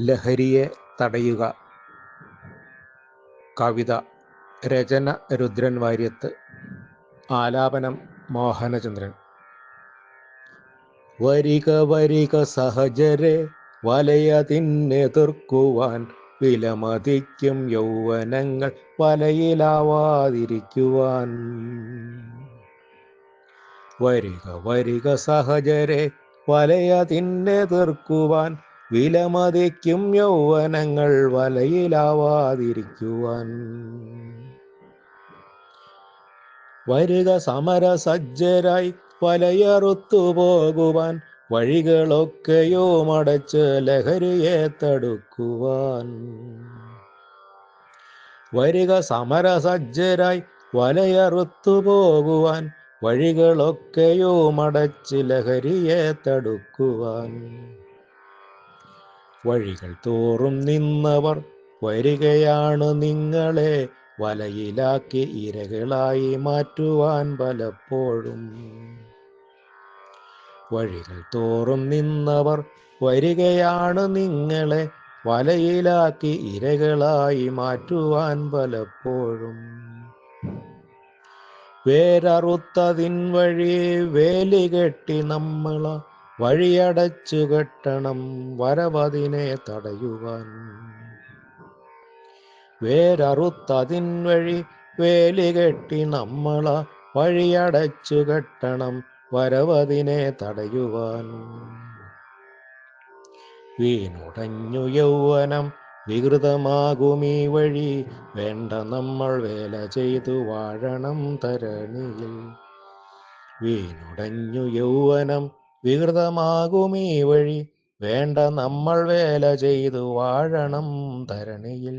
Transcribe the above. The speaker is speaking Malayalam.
ലഹരിയെ തടയുക. കവിത രചന രുദ്രൻ വാര്യത്ത്. ആലാപനം മോഹനചന്ദ്രൻ. വരിക വരിക സഹജരെ വലയതിനെതിർക്കുവാൻ വിലമതിക്കും യൗവനങ്ങൾ വലയിലാവാതിരിക്കുവാൻ. വരിക വരിക സഹജരെ വലയതിനെതിർക്കുവാൻ വിലമതിക്കും യൗവനങ്ങൾ വലയിലാവാതിരിക്കുവാൻ. വരുക സമരസജ്ജരായി വലയറുത്തു പോകുവാൻ വഴികളൊക്കെയോ മടച്ച് ലഹരിയെ തടുക്കുവാൻ. വരിക സമരസജ്ജരായി വലയറുത്തു പോകുവാൻ വഴികളൊക്കെയോ മടച്ച് ലഹരിയെ തടുക്കുവാൻ. വഴികൾ തോറും നിന്നവർ വരികയാണ് നിങ്ങളെ വലയിലാക്കി ഇരകളായി മാറ്റുവാൻ പലപ്പോഴും. വഴികൾ തോറും നിന്നവർ വരികയാണ് നിങ്ങളെ വലയിലാക്കി ഇരകളായി മാറ്റുവാൻ പലപ്പോഴും. വേരറുത്തതിൻ വഴി വേലി കെട്ടി നമ്മള വഴിയടച്ചു കെട്ടണം വരവതിനെ തടയുവാൻ. വേരറുത്തതിൻ വഴി വേലി കെട്ടി നമ്മള വഴിയടച്ചു കെട്ടണം വരവതിനെ തടയുവാൻ. വീണുടഞ്ഞു യൗവനം വികൃതമാകുമീ വഴി. വേണ്ട നമ്മൾ വേല ചെയ്തു വാഴണം തരണിയിൽ. വീണുടഞ്ഞു യൗവനം വികൃതമാകുമീ വഴി. വേണ്ട നമ്മൾ വേല ചെയ്തു വാഴണം ധരണിയിൽ.